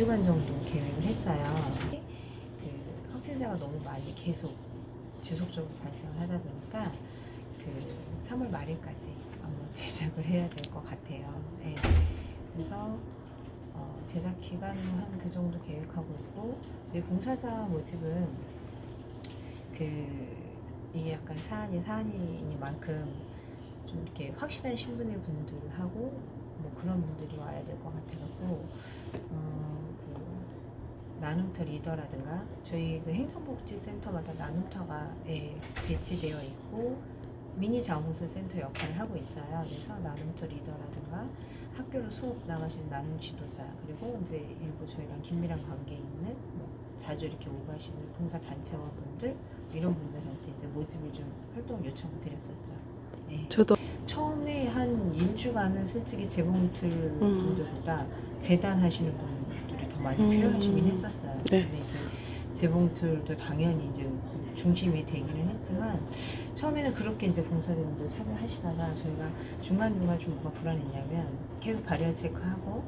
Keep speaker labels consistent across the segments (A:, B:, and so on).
A: 2일부터 한 2주간 정도 계획을 했어요. 그 확진자가 너무 많이 계속 지속적으로 발생하다 보니까 그 3월 말일까지 한번 제작을 해야 될 것 같아요. 네. 그래서 어, 제작 기간은 한그 정도 계획하고 있고, 네, 봉사자 모집은 그 이게 약간 사안이 사안이니만큼 좀 이렇게 확실한 신분의 분들하고 뭐 그런 분들이 와야 될 것 같아갖고 어, 그 나눔터 리더라든가 저희 그 행정복지센터마다 나눔터가 예, 배치되어 있고 미니 자원봉사 센터 역할을 하고 있어요. 그래서 나눔터 리더라든가 학교로 수업 나가시는 나눔 지도자 그리고 이제 일부 저희랑 긴밀한 관계 있는 뭐 자주 이렇게 오가시는 봉사 단체원분들 이런 분들한테 이제 모집을 좀 활동 요청을 드렸었죠. 예.
B: 저도
A: 처음에 한 일주간은 솔직히 재봉틀 분들보다 재단 하시는 분들이 더 많이
B: 음.
A: 필요하시긴 했었어요.
B: 네.
A: 근데 이제 재봉틀도 당연히 이제 중심이 되기는 했지만 처음에는 그렇게 이제 봉사자분들 참여하시다가 저희가 중간중간 좀 뭐가 불안했냐면 계속 발열 체크하고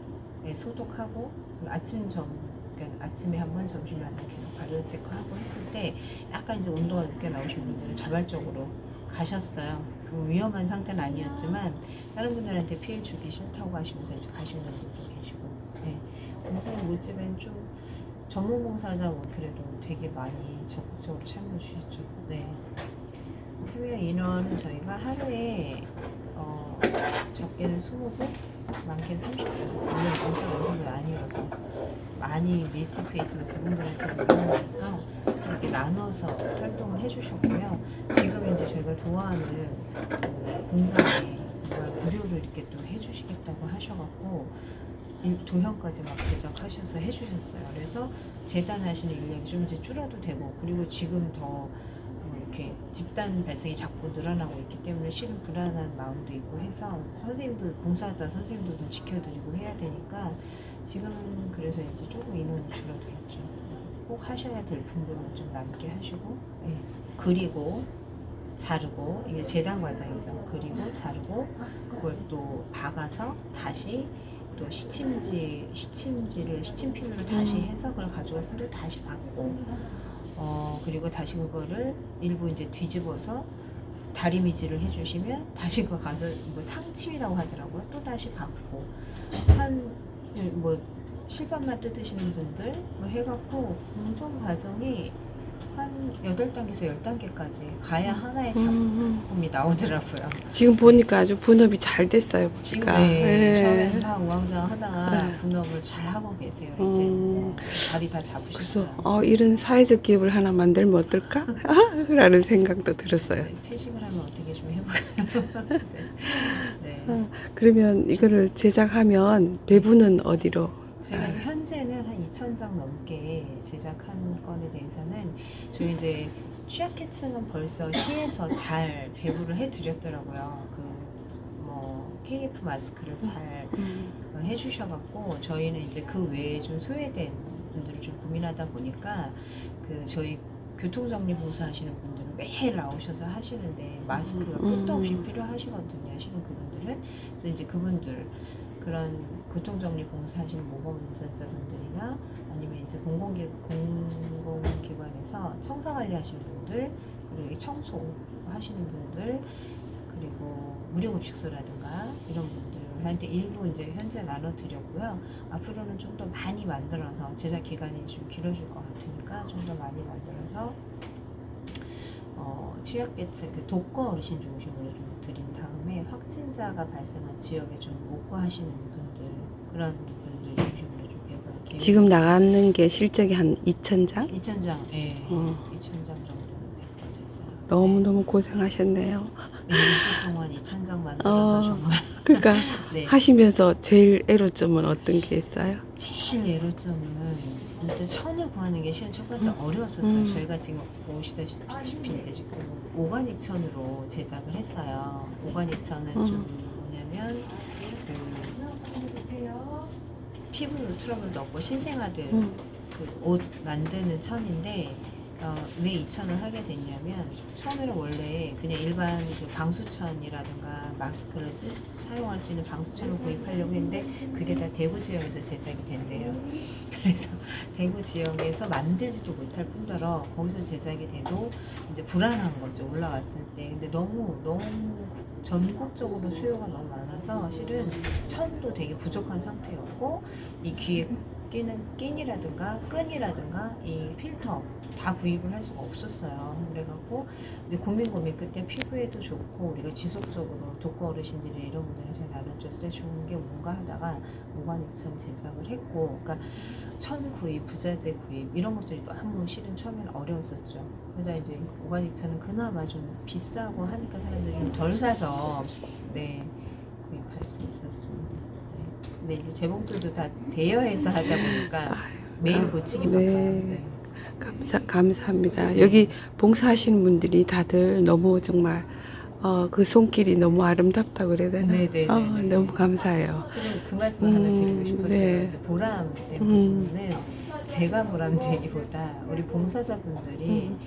A: 예, 소독하고 아침 점 그러니까 아침에 한 번 점심에 한 번 계속 발열 체크하고 했을 때 약간 이제 온도가 늦게 나오신 분들은 자발적으로 가셨어요. 뭐 위험한 상태는 아니었지만 다른 분들한테 피해 주기 싫다고 하시면서 이제 가시는 분들도 계시고 네. 봉사 모집엔 좀 전문 봉사자 뭐 그래도 되게 많이 적극적으로 참여해 주셨죠. 네. 참여 인원은 저희가 하루에 어, 적게는 20분, 많게는 30분. 물론 많은 건 아니어서 많이 밀집해 있으면 그분들한테 위험하니까 좀 이렇게 나눠서 활동을 해주셨고요. 지금 이제 저희가 도안을 그 공사에 무료로 이렇게 또 해주시겠다고 하셔갖고 일- 도형까지 막 제작하셔서 해주셨어요. 그래서 재단하시는 인력이 좀 이제 줄어도 되고 그리고 지금 더뭐 이렇게 집단 발생이 자꾸 늘어나고 있기 때문에 실은 불안한 마음도 있고 해서 선생님들 봉사자 선생님들도 지켜드리고 해야 되니까 지금은 그래서 이제 조금 인원이 줄어들었죠. 꼭 하셔야 될 분들은 좀 남게 하시고 예. 그리고 자르고 이게 재단 과정이죠. 그리고 자르고 그걸 또 박아서 다시 또 시침지 시침지를 시침필로 다시
B: 음.
A: 해서 그걸 가져와서 또 다시 박고 어 그리고 다시 그거를 일부 이제 뒤집어서 다리미질을 해주시면 다시 그거 가서 뭐 상침이라고 하더라고요. 또 다시 박고 한뭐 실밥만 뜯으시는 분들 뭐 해갖고 공정 과정이 한 8단계에서 10단계까지 가야 하나의
B: 음,
A: 작품이 나오더라고요.
B: 지금 보니까 아주 분업이 잘 됐어요.
A: 지금
B: 보니까.
A: 네,
B: 예.
A: 처음에는 막 우왕좌왕 하다가
B: 네.
A: 분업을 잘 하고 계세요. 이제
B: 음,
A: 자리 다
B: 그래서
A: 잡으셨어요.
B: 어, 이런 사회적 기업을 하나 만들면 어떨까? 라는 생각도 들었어요.
A: 네, 퇴직을 하면 어떻게 좀 해볼까요? 네. 네.
B: 어, 그러면 이거를 제작하면 배부는 어디로?
A: 저희가 이제 현재는 한 2,000장 넘게 제작한 건에 대해서는 저희 이제 취약계층은 벌써 시에서 잘 배부를 해드렸더라고요. 그 뭐 KF 마스크를 잘
B: 음,
A: 어, 해주셔갖고 저희는 이제 그 외에 좀 소외된 분들을 좀 고민하다 보니까 그 저희 교통정리 봉사하시는 분들은 매일 나오셔서 하시는데 마스크가 끝도 없이
B: 음.
A: 필요하시거든요. 하시는 그분들은 그래서 이제 그분들 그런 교통정리 봉사하시는 모범 운전자분들이나 아니면 이제 공공기, 공공기관에서 청사관리 하시는 분들 그리고 이 청소 하시는 분들 그리고 무료급식소라든가 이런 분들한테 일부 이제 현재 나눠드렸고요. 앞으로는 좀 더 많이 만들어서 제작 기간이 좀 길어질 것 같으니까 좀 더 많이 만들어서 어, 취약계층 그 독거 어르신 중심으로 좀 드린 다음 에 확진자가 발생한 지역에 좀 목과하시는 분들 그런 분들 중심으로 좀 배분할게요.
B: 지금 나가는 게 실적이 한 2,000장?
A: 2,000장, 예,
B: 어,
A: 2,000장 정도는 배부가 됐어요.
B: 너무 너무 고생하셨네요.
A: 네, 20일 동안 2,000장 만들어서
B: 어.
A: 정말
B: 그러니까
A: 네.
B: 하시면서 제일 애로점은 어떤 게 있어요?
A: 제일 예로점은 일단 천을 구하는 게 실은 첫 번째 어려웠었어요.
B: 음.
A: 저희가 지금 보시다시피 이제 지금 오가닉 천으로 제작을 했어요. 오가닉 천은
B: 음.
A: 좀 뭐냐면 그 피부 트러블도 없고 신생아들
B: 음.
A: 그옷 만드는 천인데 어, 왜 이 천을 하게 됐냐면 처음에는 원래 그냥 일반 그 방수천이라든가 마스크를 쓰, 사용할 수 있는 방수천을 구입하려고 했는데 그게 다 대구 지역에서 제작이 된대요. 그래서 대구 지역에서 만들지도 못할 뿐더러 거기서 제작이 돼도 이제 불안한 거죠 올라왔을 때. 근데 너무 너무 전국적으로 수요가 너무 많아서 실은 천도 되게 부족한 상태였고 이 귀에 끼는 낀이라든가 끈이라든가 이 필터 다 구입을 할 수가 없었어요. 그래갖고 이제 고민 고민 끝에 피부에도 좋고 우리가 지속적으로 독거 어르신들이 이런 분들한테 나눠줬을 때 좋은 게 뭔가 하다가 오가닉천 제작을 했고, 그러니까 천 구입, 부자재 구입 이런 것들이 너무 실은 처음에는 어려웠었죠. 그러다 이제 오가닉천은 그나마 좀 비싸고 하니까 사람들이 좀 덜 사서 네 구입할 수 있었습니다. 네. 근데 이제 재봉틀도 다 대여해서 하다 보니까 매일 고치기
B: 네.
A: 네.
B: 감사, 감사합니다. 여기 봉사하시는 분들이 다들 너무 정말 어, 그 손길이 너무 아름답다고 그래야 되나?
A: 네, 네,
B: 어,
A: 네, 네.
B: 너무 감사해요.
A: 실은 그 말씀 하나
B: 음,
A: 드리고 싶었어요.
B: 네.
A: 이제 보람
B: 음.
A: 때문에는 제가 보람되기보다 우리 봉사자분들이
B: 음.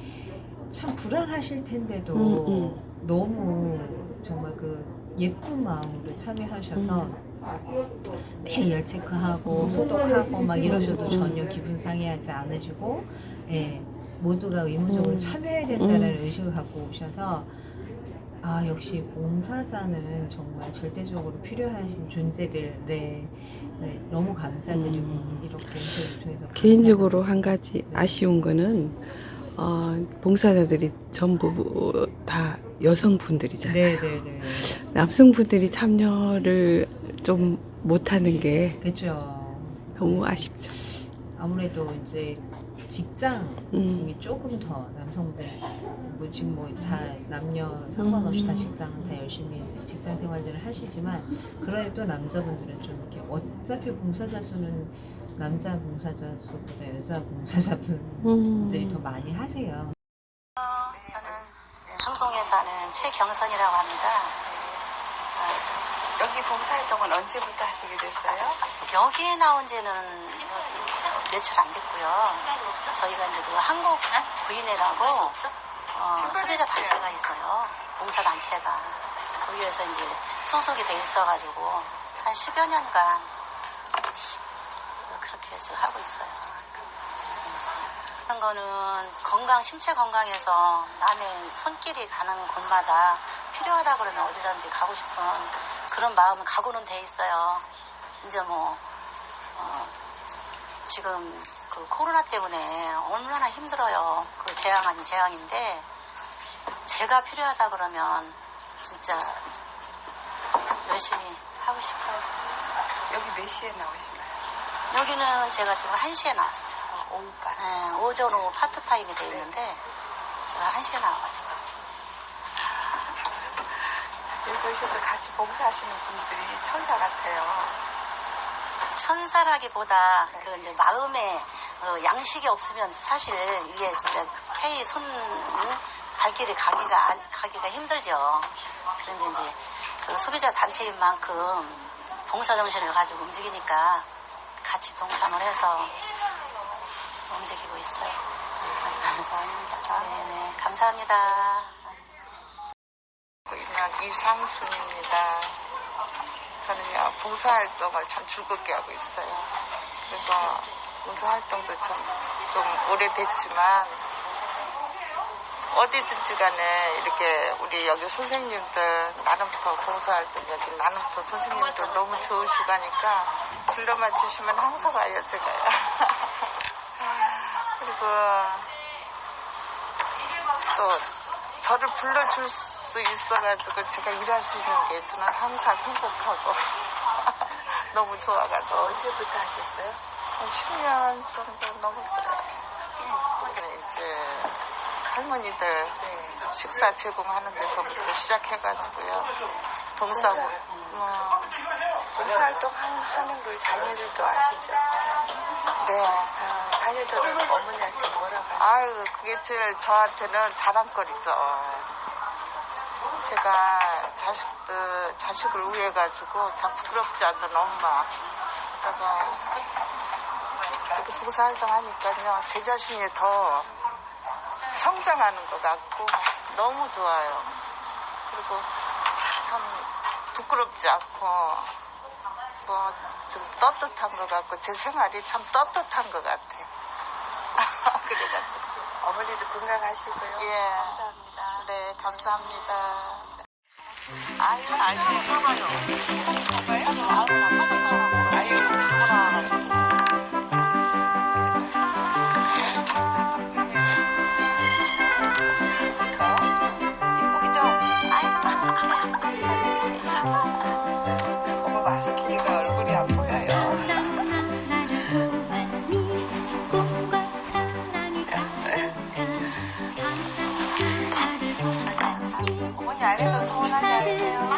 A: 참 불안하실 텐데도
B: 음, 음.
A: 너무 정말 그 예쁜 마음으로 참여하셔서 매일 열 체크하고
B: 음.
A: 소독하고 막 이러셔도
B: 음.
A: 전혀 기분 상해하지 않으시고 예, 모두가 의무적으로
B: 음.
A: 참여해야 된다는 의식을 갖고 오셔서 아 역시 봉사자는 정말 절대적으로 필요하신 존재들 네, 네, 너무 감사드리고
B: 음.
A: 이렇게 인터뷰를 통해서
B: 개인적으로 한 가지 아쉬운 거는 어, 봉사자들이 전부 다 여성분들이잖아요.
A: 네네네
B: 남성분들이 참여를 좀 못하는 게
A: 그렇죠.
B: 너무 아쉽죠.
A: 아무래도 이제 직장이
B: 음.
A: 조금 더 남성들 뭐 지금 뭐 다 남녀 상관없이
B: 음.
A: 다 직장은 다 열심히 직장 생활들을 하시지만 그래도 남자분들은 좀 이렇게 어차피 봉사자 수는 남자 봉사자 수보다 여자 봉사자분들이
B: 음.
A: 더 많이 하세요.
C: 저는 충동에 사는 최경선이라고 합니다.
D: 여기 봉사활동은 언제부터 하시게 됐어요?
C: 여기에 나온 지는 며칠 안 됐고요. 저희가 이제 그 한국 부인회라고 어, 소비자 단체가 있어요. 봉사 단체가 거기에서 이제 소속이 돼 있어가지고 한 10여 년간 그렇게 해서 하고 있어요. 하는 거는 건강, 신체 건강에서 남의 손길이 가는 곳마다 필요하다 그러면 어디든지 가고 싶은 그런 마음은 각오는 돼 있어요. 이제 뭐, 어, 지금 그 코로나 때문에 얼마나 힘들어요. 그 재앙 아닌 재앙인데, 제가 필요하다 그러면 진짜 열심히 하고 싶어요.
D: 여기 몇 시에 나오시나요?
C: 여기는 제가 지금 1시에 나왔어요.
D: 오후반.
C: 네, 오전 오후 파트타임이 돼 있는데, 제가 1시에 나와가지고.
D: 여기 오셔서 같이 봉사하시는 분들이 천사 같아요.
C: 천사라기보다 그 이제 마음에 어, 양식이 없으면 사실 이게 진짜 K 손 응? 발길이 가기가 안- 가기가 힘들죠. 그런데 이제 그 소비자 단체인 만큼 봉사 정신을 가지고 움직이니까 같이 동참을 해서 움직이고 있어요. 감사합니다. 네네 감사합니다.
D: 일명 이상순입니다. 저는요, 봉사활동을 참 즐겁게 하고 있어요. 그래서 봉사활동도 참 좀 오래됐지만, 어디든지 간에 이렇게 우리 여기 선생님들, 나름부터 봉사활동, 여기 나름부터 선생님들 너무 좋으시다니까, 불러만 주시면 항상 와요, 제가요. 그리고 또 저를 불러줄 수 있어가지고 제가 일할 수 있는 게 저는 항상 행복하고 너무 좋아가지고 언제부터 하셨어요? 한 10년 정도 넘었어요. 이제 할머니들 식사 제공하는 데서부터 시작해가지고요. 봉사고. 뭐,
E: 봉사활동 하는 걸 자녀들도 아시죠?
D: 네.
E: 아, 자녀들은 어머니한테 뭐라고 하세요?
D: 아유, 그게 제일 저한테는 자랑거리죠. 제가 자식, 어, 자식을 우애해가지고 참 부끄럽지 않는 엄마. 그래서 이렇게 봉사활동 하니까요, 제 자신이 더 성장하는 것 같고 너무 좋아요. 그리고 참 부끄럽지 않고 뭐 좀 떳떳한 것 같고 제 생활이 참 떳떳한 것 같아요. 그래가지고.
E: 어머니도 건강하시고요.
D: 예.
E: 감사합니다.
D: 네, 감사합니다. 아유, 알지, 봐봐요.
E: 아유, 말해서 서운하지 않으세요?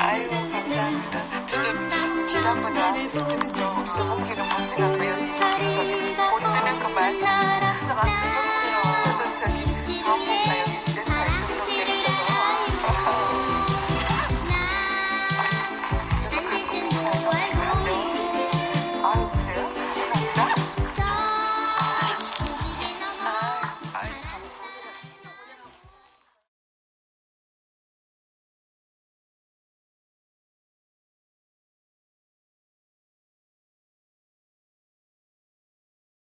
E: 아이고 감사합니다. 저도 지난번에 아이들 쓰는데 소금기를 못 들었고요. 못 들은 그만. 저도 저기 다음 볼까요?